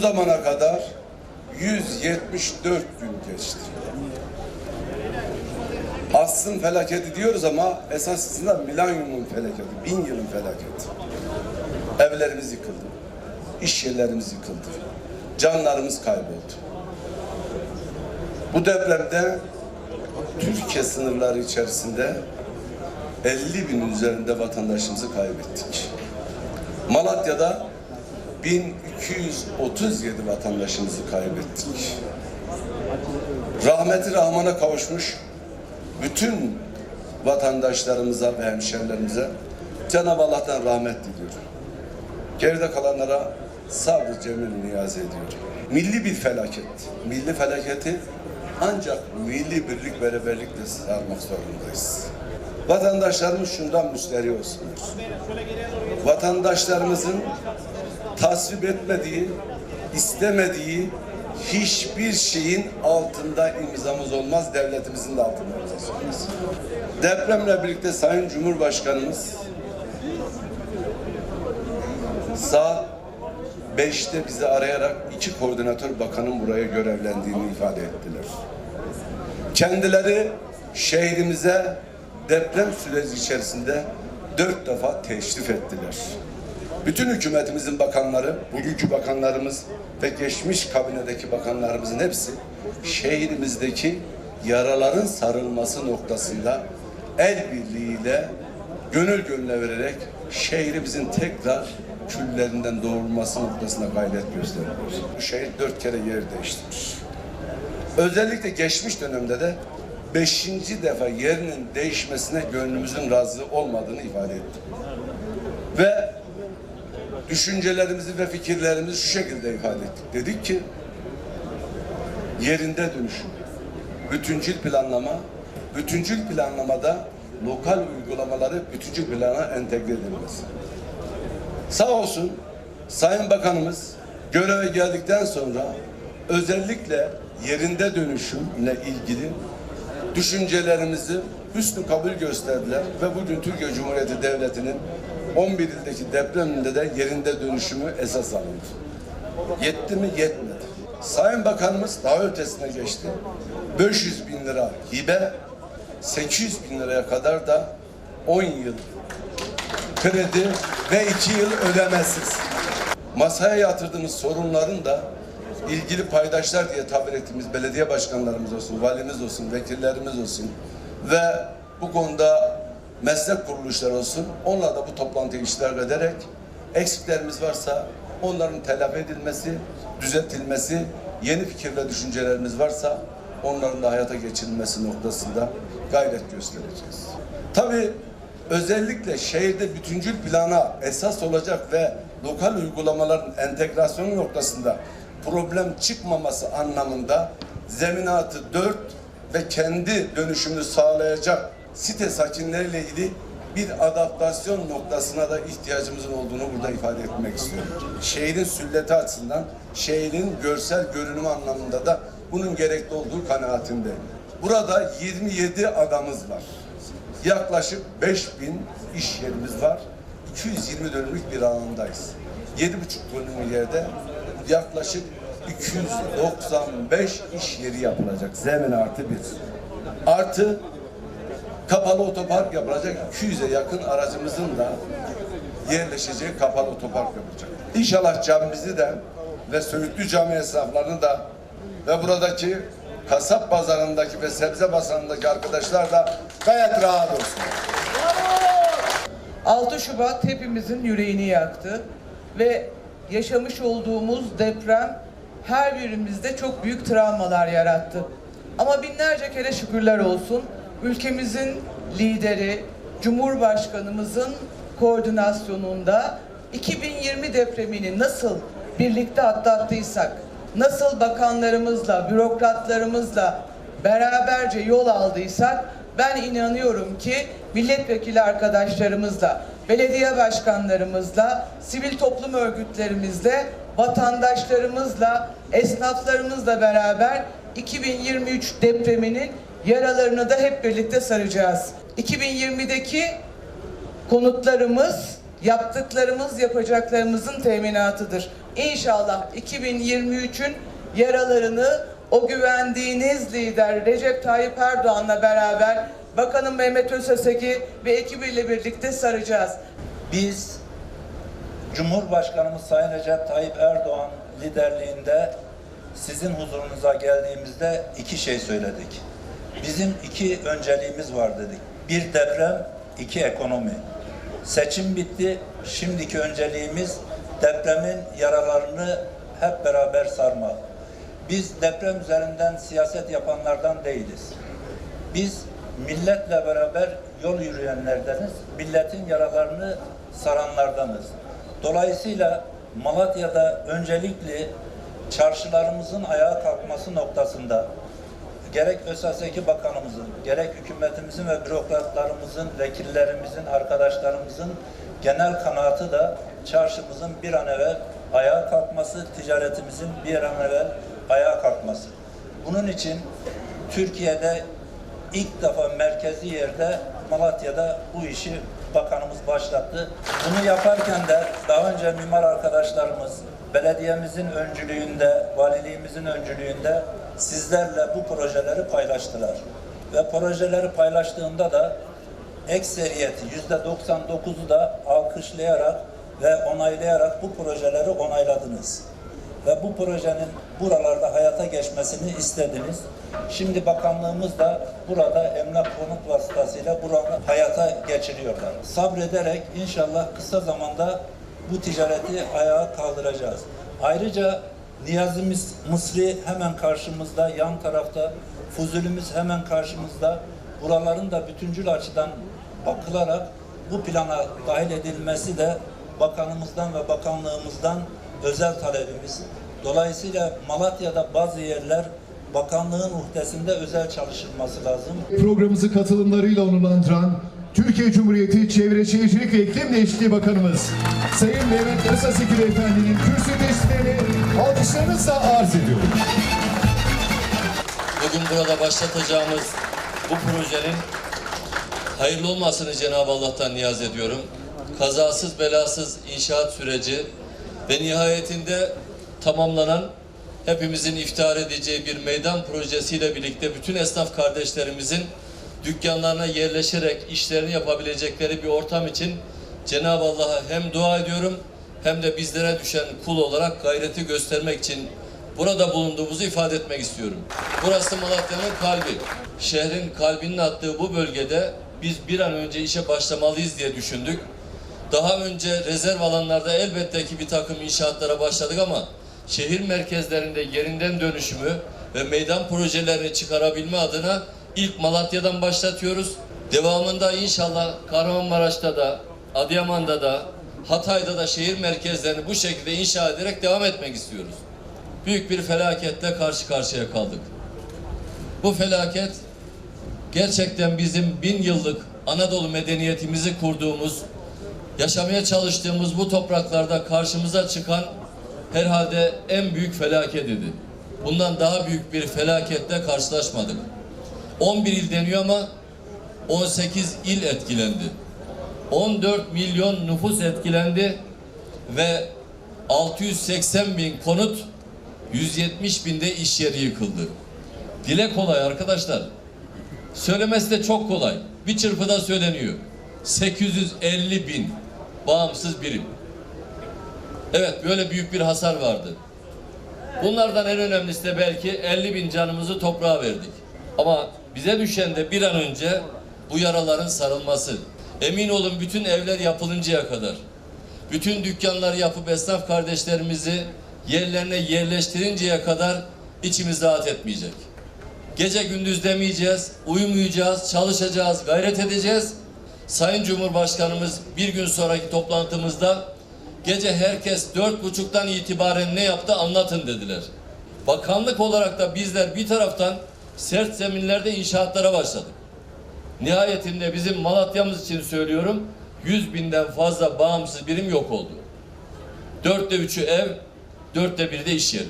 zamana kadar 174 gün geçti. Asrın felaketi diyoruz ama esasında milenyumun felaketi, bin yılın felaketi. Evlerimiz yıkıldı, iş yerlerimiz yıkıldı, canlarımız kayboldu. Bu depremde Türkiye sınırları içerisinde 50 bin üzerinde vatandaşımızı kaybettik. Malatya'da 1237 vatandaşımızı kaybettik. Rahmeti Rahman'a kavuşmuş bütün vatandaşlarımıza ve hemşerilerimize Cenab-ı Allah'tan rahmet diliyorum. Geride kalanlara sabır cemil niyaz ediyorum. Milli bir felaket. Milli felaketi ancak milli birlik beraberlikle sarmak zorundayız. Vatandaşlarımız şundan müsteri olsunlar. Vatandaşlarımızın tasvip etmediği, istemediği hiçbir şeyin altında imzamız olmaz, devletimizin de altında imzası olmaz. Depremle birlikte Sayın Cumhurbaşkanımız saat 5'te bizi arayarak iki koordinatör bakanın buraya görevlendiğini ifade ettiler. Kendileri şehrimize deprem süreci içerisinde dört defa teşrif ettiler. Bütün hükümetimizin bakanları, bugünkü bakanlarımız ve geçmiş kabinedeki bakanlarımızın hepsi şehrimizdeki yaraların sarılması noktasında el birliğiyle gönül gönüle vererek şehrimizin tekrar küllerinden doğrulması noktasında gayret gösteriyor. Bu şehir dört kere yer değiştirmiş. Özellikle geçmiş dönemde de beşinci defa yerinin değişmesine gönlümüzün razı olmadığını ifade ettim. Ve düşüncelerimizi ve fikirlerimizi şu şekilde ifade ettik. Dedik ki yerinde dönüşüm, bütüncül planlama, bütüncül planlamada lokal uygulamaları bütüncül plana entegre edilmesi. Sağ olsun Sayın Bakanımız göreve geldikten sonra özellikle yerinde dönüşümle ilgili düşüncelerimizi hüsnü kabul gösterdiler ve bugün Türkiye Cumhuriyeti Devleti'nin 11 ildeki depreminde de yerinde dönüşümü esas alındı. Yetti mi? Yetmedi. Sayın Bakanımız daha ötesine geçti. 500 bin lira hibe, 800 bin liraya kadar da 10 yıl kredi ve 2 yıl ödemesiz. Masaya yatırdığımız sorunların da ilgili paydaşlar diye tabir ettiğimiz belediye başkanlarımız olsun, valimiz olsun, vekillerimiz olsun ve bu konuda meslek kuruluşları olsun. Onlar da bu toplantıyı iştirak ederek eksiklerimiz varsa onların telafi edilmesi, düzeltilmesi, yeni fikir düşüncelerimiz varsa onların da hayata geçirilmesi noktasında gayret göstereceğiz. Tabii özellikle şehirde bütüncül plana esas olacak ve lokal uygulamaların entegrasyonu noktasında problem çıkmaması anlamında zeminatı dört ve kendi dönüşümünü sağlayacak site sakinleriyle ilgili bir adaptasyon noktasına da ihtiyacımızın olduğunu burada ifade etmek istiyorum. Şehrin sülleti açısından, şehrin görsel görünümü anlamında da bunun gerekli olduğu kanaatindeyim. Burada 27 adamız var. Yaklaşık 5000 iş yerimiz var. 220 dönümlük bir alandayız. 7,5 dönümlük yerde yaklaşık 295 iş yeri yapılacak. Zemin artı bir. Artı kapalı otopark yapılacak. 200'e yakın aracımızın da yerleşeceği kapalı otopark yapılacak. İnşallah camimizi de ve Söğütlü Cami esnaflarını da ve buradaki kasap pazarındaki ve sebze pazarındaki arkadaşlar da gayet rahat olsun. 6 Şubat hepimizin yüreğini yaktı ve yaşamış olduğumuz deprem her birimizde çok büyük travmalar yarattı. Ama binlerce kere şükürler olsun ülkemizin lideri, Cumhurbaşkanımızın koordinasyonunda 2020 depremini nasıl birlikte atlattıysak nasıl bakanlarımızla, bürokratlarımızla beraberce yol aldıysak ben inanıyorum ki milletvekili arkadaşlarımızla, belediye başkanlarımızla, sivil toplum örgütlerimizle, vatandaşlarımızla, esnaflarımızla beraber 2023 depreminin yaralarını da hep birlikte saracağız. 2020'deki konutlarımız, yaptıklarımız, yapacaklarımızın teminatıdır. İnşallah 2023'ün yaralarını o güvendiğiniz lider Recep Tayyip Erdoğan'la beraber Bakanım Mehmet Özeseki ve ekibiyle birlikte saracağız. Biz Cumhurbaşkanımız Sayın Recep Tayyip Erdoğan liderliğinde sizin huzurunuza geldiğimizde iki şey söyledik. Bizim iki önceliğimiz var dedik. Bir deprem, iki ekonomi. Seçim bitti. Şimdiki önceliğimiz depremin yaralarını hep beraber sarmak. Biz deprem üzerinden siyaset yapanlardan değiliz. Biz milletle beraber yol yürüyenlerdeniz, milletin yaralarını saranlardanız. Dolayısıyla Malatya'da öncelikli çarşılarımızın ayağa kalkması noktasında gerek ÖSSK Bakanımızın, gerek hükümetimizin ve bürokratlarımızın, vekillerimizin, arkadaşlarımızın genel kanaatı da çarşımızın bir an evvel ayağa kalkması, ticaretimizin bir an evvel ayağa kalkması. Bunun için Türkiye'de ilk defa merkezi yerde Malatya'da bu işi bakanımız başlattı. Bunu yaparken de daha önce mimar arkadaşlarımız belediyemizin öncülüğünde, valiliğimizin öncülüğünde sizlerle bu projeleri paylaştılar. Ve projeleri paylaştığında da ekseriyeti yüzde 99'u da alkışlayarak ve onaylayarak bu projeleri onayladınız ve bu projenin buralarda hayata geçmesini istediniz. Şimdi bakanlığımız da burada emlak konut vasıtasıyla buranı hayata geçiriyorlar. Sabrederek inşallah kısa zamanda bu ticareti ayağa kaldıracağız. Ayrıca Niyazimiz Mısri hemen karşımızda, yan tarafta, Fuzulümüz hemen karşımızda. Buraların da bütüncül açıdan bakılarak bu plana dahil edilmesi de bakanımızdan ve bakanlığımızdan özel talebimiz. Dolayısıyla Malatya'da bazı yerler bakanlığın uhdesinde özel çalışılması lazım. Programımızı katılımlarıyla onurlandıran Türkiye Cumhuriyeti Çevre Şehircilik ve İklim Değişikliği Bakanımız Sayın Mehmet Özaseki Beyefendi'nin kürsü testlerini alkışlarınızla arz ediyorum. Bugün burada başlatacağımız bu projenin hayırlı olmasını Cenab-ı Allah'tan niyaz ediyorum. Kazasız belasız inşaat süreci ve nihayetinde tamamlanan hepimizin iftihar edeceği bir meydan projesiyle birlikte bütün esnaf kardeşlerimizin dükkanlarına yerleşerek işlerini yapabilecekleri bir ortam için Cenab-ı Allah'a hem dua ediyorum hem de bizlere düşen kul olarak gayreti göstermek için burada bulunduğumuzu ifade etmek istiyorum. Burası Malatya'nın kalbi. Şehrin kalbinin attığı bu bölgede biz bir an önce işe başlamalıyız diye düşündük. Daha önce rezerv alanlarda elbette ki bir takım inşaatlara başladık ama şehir merkezlerinde yerinden dönüşümü ve meydan projelerini çıkarabilme adına ilk Malatya'dan başlatıyoruz. Devamında inşallah Kahramanmaraş'ta da, Adıyaman'da da, Hatay'da da şehir merkezlerini bu şekilde inşa ederek devam etmek istiyoruz. Büyük bir felaketle karşı karşıya kaldık. Bu felaket gerçekten bizim bin yıllık Anadolu medeniyetimizi kurduğumuz, yaşamaya çalıştığımız bu topraklarda karşımıza çıkan herhalde en büyük felaket idi. Bundan daha büyük bir felaketle karşılaşmadık. 11 il deniyor ama 18 il etkilendi. 14 milyon nüfus etkilendi ve 680 bin konut 170 binde iş yeri yıkıldı. Dile kolay arkadaşlar. Söylemesi de çok kolay. Bir çırpıda söyleniyor. 850 bin bağımsız birim. Evet böyle büyük bir hasar vardı. Bunlardan en önemlisi de belki 50 bin canımızı toprağa verdik. Ama bize düşen de bir an önce bu yaraların sarılması. Emin olun bütün evler yapılıncaya kadar, bütün dükkanlar yapıp esnaf kardeşlerimizi yerlerine yerleştirinceye kadar içimiz rahat etmeyecek. Gece gündüz demeyeceğiz, uyumayacağız, çalışacağız, gayret edeceğiz. Sayın Cumhurbaşkanımız bir gün sonraki toplantımızda gece herkes dört buçuktan itibaren ne yaptı anlatın dediler. Bakanlık olarak da bizler bir taraftan sert zeminlerde inşaatlara başladık. Nihayetinde bizim Malatya'mız için söylüyorum 100 binden fazla bağımsız birim yok oldu. Dörtte üçü ev, dörtte biri de iş yeri.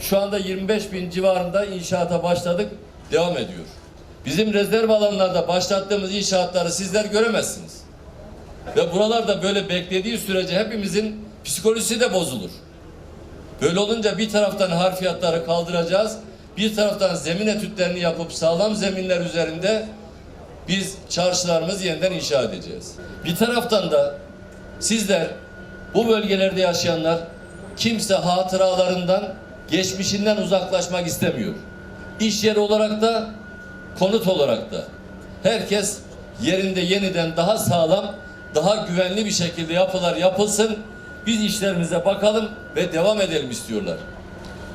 Şu anda 25 bin civarında inşaata başladık, devam ediyor. Bizim rezerv alanlarda başlattığımız inşaatları sizler göremezsiniz. Ve buralarda böyle beklediği sürece hepimizin psikolojisi de bozulur. Böyle olunca bir taraftan harfiyatları kaldıracağız, bir taraftan zemin etütlerini yapıp sağlam zeminler üzerinde biz çarşılarımızı yeniden inşa edeceğiz. Bir taraftan da sizler bu bölgelerde yaşayanlar kimse hatıralarından, geçmişinden uzaklaşmak istemiyor. İş yeri olarak da, konut olarak da. Herkes yerinde yeniden daha sağlam, daha güvenli bir şekilde yapılar yapılsın. Biz işlerimize bakalım ve devam edelim istiyorlar.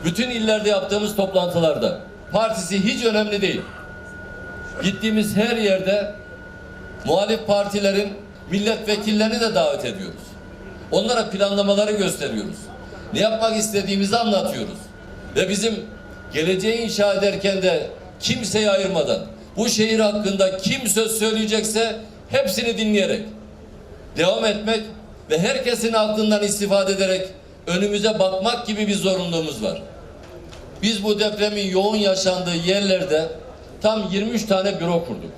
Bütün illerde yaptığımız toplantılarda partisi hiç önemli değil. Gittiğimiz her yerde muhalif partilerin milletvekillerini de davet ediyoruz. Onlara planlamaları gösteriyoruz. Ne yapmak istediğimizi anlatıyoruz. Ve bizim geleceği inşa ederken de kimseyi ayırmadan bu şehir hakkında kim söz söyleyecekse hepsini dinleyerek devam etmek ve herkesin aklından istifade ederek önümüze bakmak gibi bir zorunluluğumuz var. Biz bu depremin yoğun yaşandığı yerlerde tam 23 tane büro kurduk.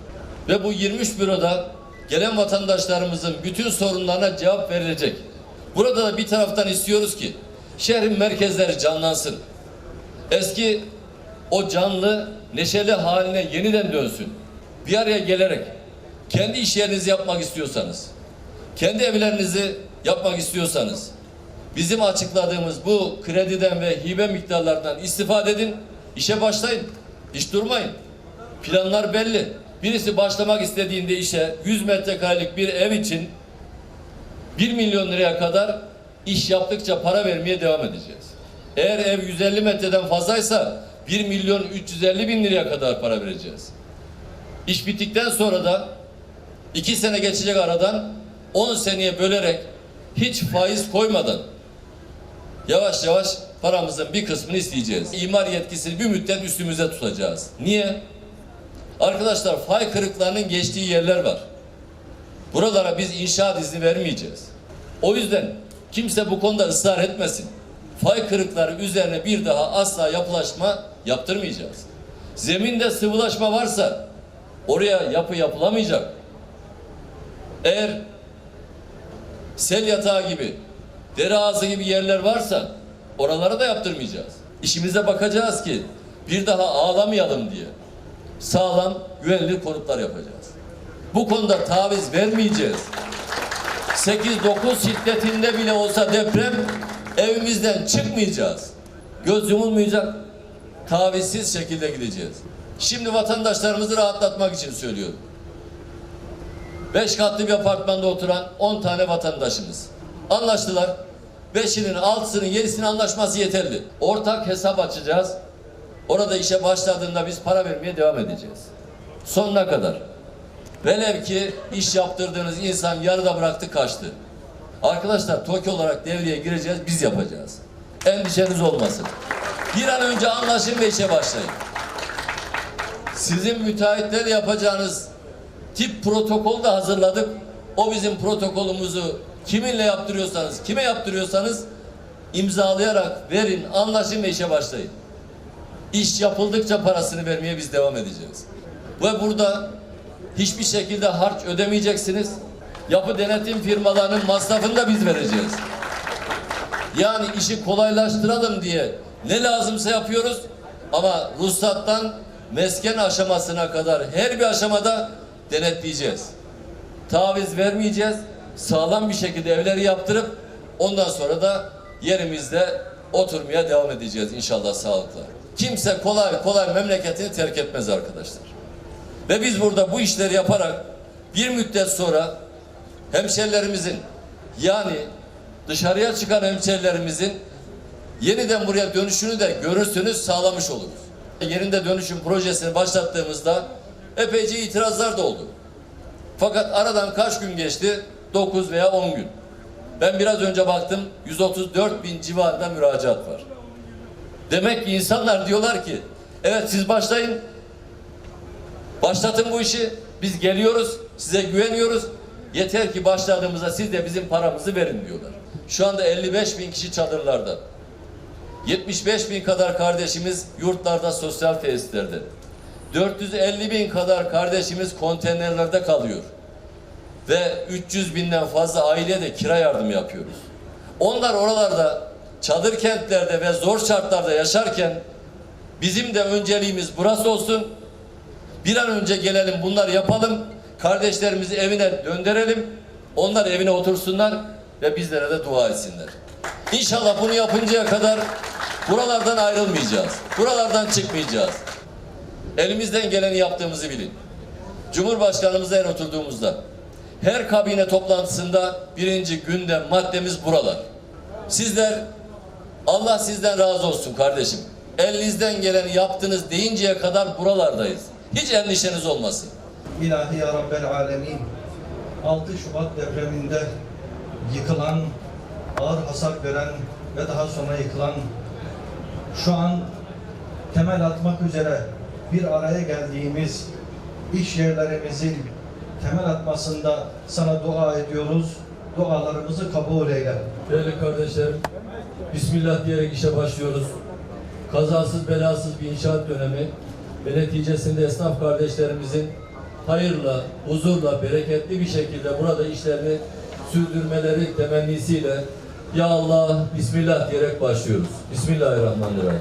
Ve bu 23 büroda gelen vatandaşlarımızın bütün sorunlarına cevap verilecek. Burada da bir taraftan istiyoruz ki şehrin merkezleri canlansın. Eski o canlı, neşeli haline yeniden dönsün. Bir araya gelerek kendi iş yerinizi yapmak istiyorsanız, kendi evlerinizi yapmak istiyorsanız, bizim açıkladığımız bu krediden ve hibe miktarlarından istifade edin, işe başlayın, hiç durmayın. Planlar belli. Birisi başlamak istediğinde işe 100 metrekarelik bir ev için 1 milyon liraya kadar iş yaptıkça para vermeye devam edeceğiz. Eğer ev 150 metreden fazlaysa 1 milyon 350 bin liraya kadar para vereceğiz. İş bittikten sonra da 2 sene geçecek aradan 10 seneye bölerek hiç faiz koymadan yavaş yavaş paramızın bir kısmını isteyeceğiz. İmar yetkisini bir müddet üstümüze tutacağız. Niye? Arkadaşlar fay kırıklarının geçtiği yerler var. Buralara biz inşaat izni vermeyeceğiz. O yüzden kimse bu konuda ısrar etmesin. Fay kırıkları üzerine bir daha asla yapılaşma yaptırmayacağız. Zeminde sıvılaşma varsa oraya yapı yapılamayacak. Eğer sel yatağı gibi, dere ağzı gibi yerler varsa oralara da yaptırmayacağız. İşimize bakacağız ki bir daha ağlamayalım diye sağlam, güvenilir konutlar yapacağız. Bu konuda taviz vermeyeceğiz. 8-9 şiddetinde bile olsa deprem evimizden çıkmayacağız. Göz yumulmayacak. Tavizsiz şekilde gideceğiz. Şimdi vatandaşlarımızı rahatlatmak için söylüyorum. Beş katlı bir apartmanda oturan 10 tane vatandaşımız. Anlaştılar. Beşinin, altısının, yedisinin anlaşması yeterli. Ortak hesap açacağız. Orada işe başladığında biz para vermeye devam edeceğiz. Sonuna kadar. Velev ki iş yaptırdığınız insan yarıda bıraktı kaçtı. Arkadaşlar TOKİ olarak devreye gireceğiz, biz yapacağız. Endişeniz olmasın. Bir an önce anlaşın ve işe başlayın. Sizin müteahhitler yapacağınız tip protokol da hazırladık. O bizim protokolümüzü kiminle yaptırıyorsanız, kime yaptırıyorsanız imzalayarak verin, anlaşın ve işe başlayın. İş yapıldıkça parasını vermeye biz devam edeceğiz. Ve burada hiçbir şekilde harç ödemeyeceksiniz. Yapı denetim firmalarının masrafını da biz vereceğiz. Yani işi kolaylaştıralım diye ne lazımsa yapıyoruz ama ruhsattan mesken aşamasına kadar her bir aşamada denetleyeceğiz. Taviz vermeyeceğiz. Sağlam bir şekilde evleri yaptırıp ondan sonra da yerimizde oturmaya devam edeceğiz inşallah sağlıkla. Kimse kolay kolay memleketini terk etmez arkadaşlar. Ve biz burada bu işleri yaparak bir müddet sonra hemşerilerimizin yani dışarıya çıkan hemşerilerimizin yeniden buraya dönüşünü de görürsünüz sağlamış oluruz. Yerinde dönüşüm projesini başlattığımızda epeyce itirazlar da oldu. Fakat aradan kaç gün geçti? 9 veya 10 gün. Ben biraz önce baktım 134 bin civarında müracaat var. Demek ki insanlar diyorlar ki evet siz başlayın. Başlatın bu işi. Biz geliyoruz. Size güveniyoruz. Yeter ki başladığımızda siz de bizim paramızı verin diyorlar. Şu anda 55 bin kişi çadırlarda. 75 bin kadar kardeşimiz yurtlarda, sosyal tesislerde. 450 bin kadar kardeşimiz konteynerlerde kalıyor. Ve 300 binden fazla aileye de kira yardım yapıyoruz. Onlar oralarda çadır kentlerde ve zor şartlarda yaşarken bizim de önceliğimiz burası olsun. Bir an önce gelelim bunları yapalım. Kardeşlerimizi evine döndürelim. Onlar evine otursunlar ve bizlere de dua etsinler. İnşallah bunu yapıncaya kadar buralardan ayrılmayacağız. Buralardan çıkmayacağız. Elimizden geleni yaptığımızı bilin. Cumhurbaşkanımızla her oturduğumuzda her kabine toplantısında birinci gündem maddemiz buralar. Sizler Allah sizden razı olsun kardeşim. Elinizden geleni yaptınız deyinceye kadar buralardayız. Hiç endişeniz olmasın. İlahi ya Rabbel Alemin 6 Şubat depreminde yıkılan, ağır hasar veren ve daha sonra yıkılan şu an temel atmak üzere bir araya geldiğimiz iş yerlerimizin temel atmasında sana dua ediyoruz. Dualarımızı kabul eyle. Değerli kardeşlerim, Bismillah diyerek işe başlıyoruz. Kazasız belasız bir inşaat dönemi ve neticesinde esnaf kardeşlerimizin hayırla, huzurla, bereketli bir şekilde burada işlerini sürdürmeleri temennisiyle Ya Allah, Bismillah diyerek başlıyoruz. Bismillahirrahmanirrahim.